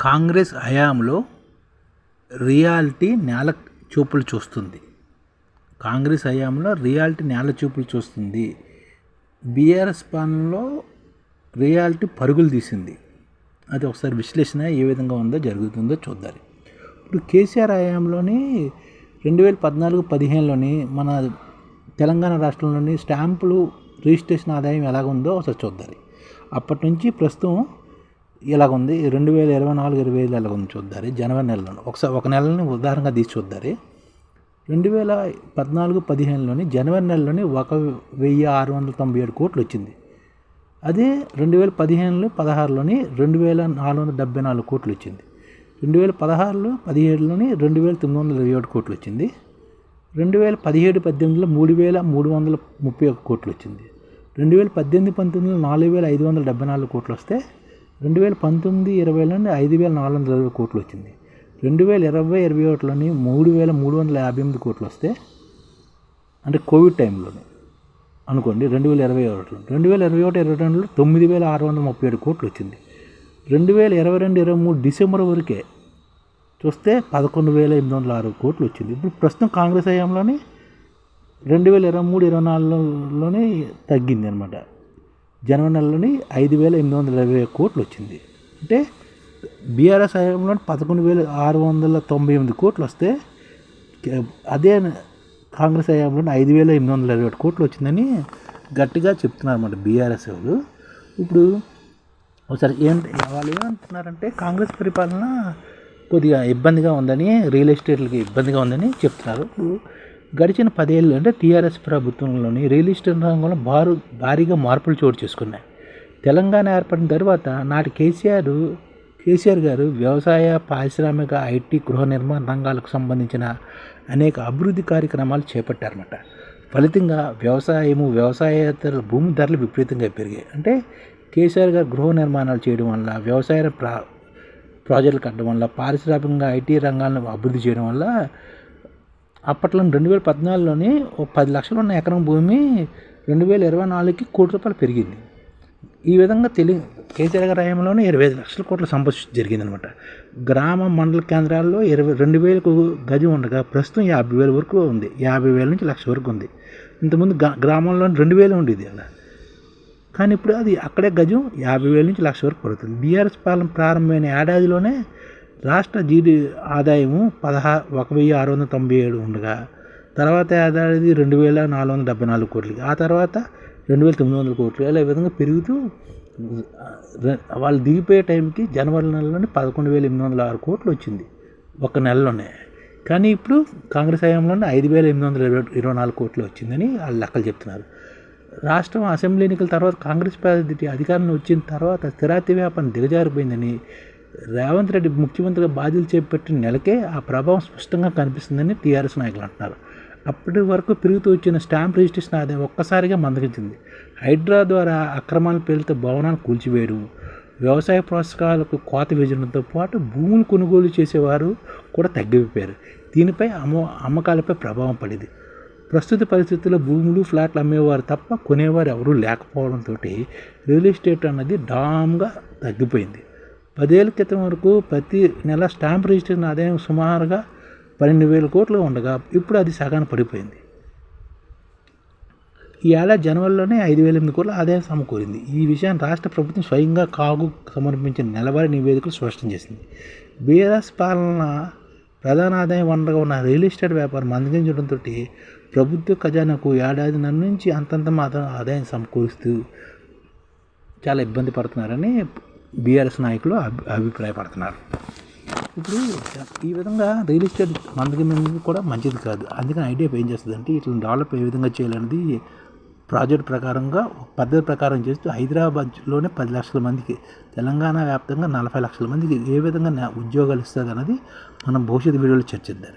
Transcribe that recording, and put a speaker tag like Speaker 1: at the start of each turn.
Speaker 1: కాంగ్రెస్ హయాంలో రియాలిటీ నేల చూపులు చూస్తుంది. కాంగ్రెస్ హయాంలో రియాలిటీ నేల చూపులు చూస్తుంది. బీఆర్ఎస్ పాలనలో రియాలిటీ పరుగులు తీసింది. అది ఒకసారి విశ్లేషణ ఏ విధంగా ఉందో జరుగుతుందో చూద్దాం ఇప్పుడు కేసీఆర్ హయాంలోని రెండు వేల పద్నాలుగు పదిహేనులోని మన తెలంగాణ రాష్ట్రంలోని స్టాంపులు రిజిస్ట్రేషన్ ఆదాయం ఎలాగ ఉందో ఒకసారి చూద్దాం అప్పటి నుంచి ప్రస్తుతం ఇలాగ ఉంది రెండు వేల ఇరవై నాలుగు ఇరవై ఐదు ఎలాగ ఉంది చూద్దాం జనవరి నెలలో ఒకసారి ఒక నెలని ఉదాహరణగా తీసి చూద్దాం రెండు వేల పద్నాలుగు పదిహేనులోని జనవరి నెలలోని ఒక వెయ్యి ఆరు వందల తొంభై ఏడు కోట్లు వచ్చింది అదే రెండు వేల పదిహేనులో పదహారులోని రెండు వేల నాలుగు వందల డెబ్బై నాలుగు కోట్లు వచ్చింది రెండు వేల పదహారులో పదిహేడులోని రెండు వేల తొమ్మిది వందల ఇరవై ఏడు కోట్లు వచ్చింది రెండు వేల పదిహేడు పద్దెనిమిదిలో మూడు వేల మూడు వందల ముప్పై ఒక కోట్లు వచ్చింది రెండు వేల పద్దెనిమిది పంతొమ్మిదిలో నాలుగు వేల ఐదు వందల డెబ్బై నాలుగు కోట్లు వస్తే రెండు వేల పంతొమ్మిది ఇరవైలోని ఐదు వేల నాలుగు వందల ఇరవై కోట్లు వచ్చింది. రెండు వేల ఇరవై ఇరవై ఒకటిలోని మూడు వేల మూడు వందల యాభై ఎనిమిది కోట్లు వస్తే అంటే కోవిడ్ టైంలోనే అనుకోండి రెండు వేల ఇరవై ఒకటిలో రెండు వేల ఇరవై ఒకటి ఇరవై రెండులో తొమ్మిది వేల ఆరు వందల ముప్పై ఏడు కోట్లు వచ్చింది. రెండు వేల ఇరవై రెండు ఇరవై మూడు డిసెంబర్ వరకే చూస్తే పదకొండు వేల ఎనిమిది వందల ఆరు కోట్లు వచ్చింది. ఇప్పుడు ప్రస్తుతం కాంగ్రెస్ హయాంలోని రెండు వేల ఇరవై మూడు ఇరవై నాలుగులోనే తగ్గింది అనమాట జనవరి నెలలోని ఐదు వేల ఎనిమిది వందల ఇరవై కోట్లు వచ్చింది. అంటే బీఆర్ఎస్ హయాంలో పదకొండు వేల ఆరు వందల తొంభై ఎనిమిది కోట్లు వస్తే అదే కాంగ్రెస్ హయాంలో ఐదు వేల ఎనిమిది వందల ఇరవై ఒకటి కోట్లు వచ్చిందని గట్టిగా చెప్తున్నారు అన్నమాట బీఆర్ఎస్ వాళ్ళు. ఇప్పుడు ఒకసారి ఏం వాళ్ళు ఏమంటున్నారంటే కాంగ్రెస్ పరిపాలన కొద్దిగా ఇబ్బందిగా ఉందని రియల్ ఎస్టేట్లకి ఇబ్బందిగా ఉందని చెప్తున్నారు. ఇప్పుడు గడిచిన పదేళ్ళు అంటే టీఆర్ఎస్ ప్రభుత్వంలోని రియల్ ఎస్టేట్ రంగంలో భారు భారీగా మార్పులు చోటు చేసుకున్నాయి. తెలంగాణ ఏర్పడిన తర్వాత నాటి కేసీఆర్ కేసీఆర్ గారు వ్యవసాయ పారిశ్రామిక ఐటీ గృహ నిర్మాణ రంగాలకు సంబంధించిన అనేక అభివృద్ధి కార్యక్రమాలు చేపట్టారన్నమాట. ఫలితంగా వ్యవసాయము వ్యవసాయేతర భూమి ధరలు విపరీతంగా పెరిగాయి. అంటే కేసీఆర్ గారు గృహ నిర్మాణాలు చేయడం వల్ల వ్యవసాయ ప్రా ప్రాజెక్టులు కట్టడం వల్ల పారిశ్రామికంగా ఐటీ రంగాలను అభివృద్ధి చేయడం వల్ల అప్పట్లో రెండు వేల పద్నాలుగులోనే ఓ పది లక్షలు ఉన్న ఎకరం భూమి రెండు వేల ఇరవై నాలుగుకి కోటి రూపాయలు పెరిగింది. ఈ విధంగా తెలి కేసీఆర్ గారి హయాంలోనే ఇరవై ఐదు లక్షల కోట్ల సంపద జరిగిందనమాట గ్రామ మండల కేంద్రాల్లో ఇరవై రెండు వేలకు గజం ఉండగా ప్రస్తుతం యాభై వేల వరకు ఉంది. యాభై వేల నుంచి లక్ష వరకు ఉంది. ఇంతకుముందు గ్రామంలో రెండు వేలు ఉండేది అలా. కానీ ఇప్పుడు అది అక్కడే గజం యాభై వేల నుంచి లక్ష వరకు పడుతుంది. బీఆర్ఎస్ పాలన ప్రారంభమైన ఏడాదిలోనే రాష్ట్ర జీడి ఆదాయము పదహా ఒక వెయ్యి ఆరు వందల తొంభై ఏడు ఉండగా తర్వాత ఆదాయది రెండు వేల నాలుగు వందల డెబ్బై నాలుగు కోట్లు ఆ తర్వాత రెండు వేల తొమ్మిది వందల కోట్లు. ఇలా విధంగా పెరుగుతూ వాళ్ళు దిగిపోయే టైంకి జనవరి నెలలోనే పదకొండు వేల ఎనిమిది వందల ఆరు కోట్లు వచ్చింది ఒక నెలలోనే. కానీ ఇప్పుడు కాంగ్రెస్ హయాంలోనే ఐదు వేల ఎనిమిది వందల ఇరవై ఇరవై నాలుగు కోట్లు వచ్చిందని వాళ్ళు లెక్కలు చెప్తున్నారు. రాష్ట్రం అసెంబ్లీ ఎన్నికల తర్వాత కాంగ్రెస్ పార్టీ అధికారంలో వచ్చిన తర్వాత స్థిరాతి వ్యాపారం దిగజారిపోయిందని రేవంత్ రెడ్డి ముఖ్యమంత్రిగా బాధ్యతలు చేపట్టిన నెలకే ఆ ప్రభావం స్పష్టంగా కనిపిస్తుందని టీఆర్ఎస్ నాయకులు అంటున్నారు. అప్పటి వరకు పెరుగుతూ వచ్చిన స్టాంప్ రిజిస్ట్రేషన్ ఆదాయం ఒక్కసారిగా మందగించింది. హైడ్రా ద్వారా అక్రమాల పేరుతో భవనాలు కూల్చివేయడం వ్యవసాయ ప్రోత్సాహకాలకు కోత విజయంతో పాటు భూములు కొనుగోలు చేసేవారు కూడా తగ్గిపోయారు. దీనిపై అమ్మ అమ్మకాలపై ప్రభావం పడింది. ప్రస్తుత పరిస్థితుల్లో భూములు ఫ్లాట్లు అమ్మేవారు తప్ప కొనేవారు ఎవరూ లేకపోవడంతో రియల్ ఎస్టేట్ అన్నది డామ్గా తగ్గిపోయింది. పదేళ్ళ క్రితం వరకు ప్రతి నెల స్టాంప్ రిజిస్ట్రేషన్ ఆదాయం సుమారుగా పన్నెండు వేల కోట్లు ఉండగా ఇప్పుడు అది సగాన పడిపోయింది. ఈ ఏడాది జనవరిలోనే ఐదు వేల ఎనిమిది కోట్ల ఆదాయం సమకూరింది. ఈ విషయాన్ని రాష్ట్ర ప్రభుత్వం స్వయంగా కాగు సమర్పించిన నెలవారీ నివేదికలు స్పష్టం చేసింది. బీఆర్ఎస్ పాలన ప్రధాన ఆదాయం వనరుగా ఉన్న రియల్ ఎస్టేట్ వ్యాపారం అందించడంతో ప్రభుత్వ ఖజానాకు ఏడాది నుంచి అంతంత మాత్రం ఆదాయం సమకూరుస్తూ చాలా ఇబ్బంది పడుతున్నారని బీఆర్ఎస్ నాయకులు అభిప్రాయపడుతున్నారు. ఇప్పుడు ఈ విధంగా రియల్ ఎస్టేట్ మందగింది కూడా మంచిది కాదు. అందుకని ఐడియా ఏం చేస్తుంది అంటే ఇట్లా డెవలప్ ఏ విధంగా చేయాలనేది ప్రాజెక్ట్ ప్రకారంగా పద్ధతి ప్రకారం చేస్తూ హైదరాబాద్లోనే పది లక్షల మందికి తెలంగాణ వ్యాప్తంగా నలభై లక్షల మందికి ఏ విధంగా ఉద్యోగాలు ఇస్తుంది అన్నది మనం భవిష్యత్తు వీడియోలో చర్చిద్దాం.